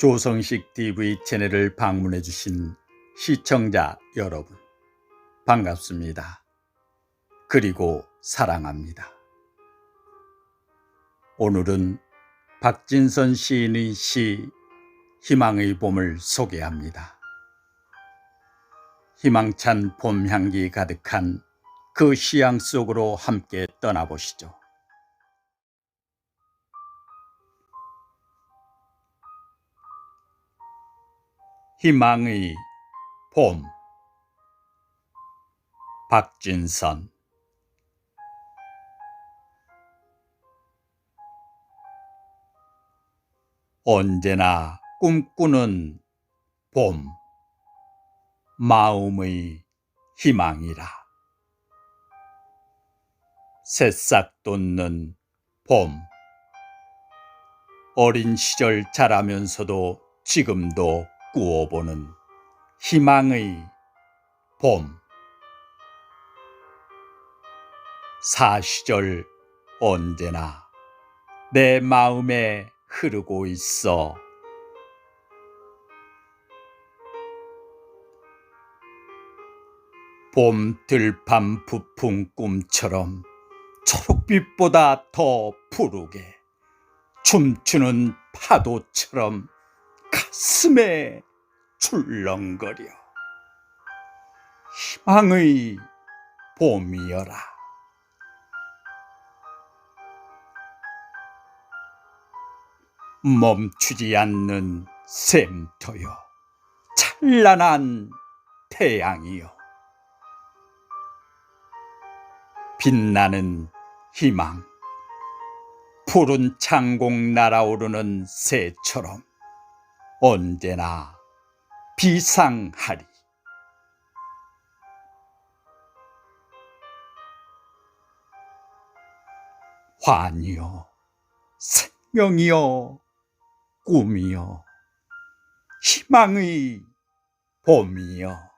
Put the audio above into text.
조성식 TV 채널을 방문해 주신 시청자 여러분 반갑습니다. 그리고 사랑합니다. 오늘은 박진선 시인의 시 희망의 봄을 소개합니다. 희망찬 봄 향기 가득한 그 시향 속으로 함께 떠나보시죠. 희망의 봄. 박진선. 언제나 꿈꾸는 봄. 마음의 희망이라. 새싹 돋는 봄. 어린 시절 자라면서도 지금도 꾸어보는 희망의 봄. 사시절 언제나 내 마음에 흐르고 있어. 봄 들밤 부풍 꿈처럼 초록빛보다 더 푸르게 춤추는 파도처럼 가슴에 출렁거려. 희망의 봄이여라. 멈추지 않는 샘터여 찬란한 태양이여. 빛나는 희망 푸른 창공 날아오르는 새처럼 언제나 비상하리. 환이여 생명이여 꿈이여 희망의 봄이여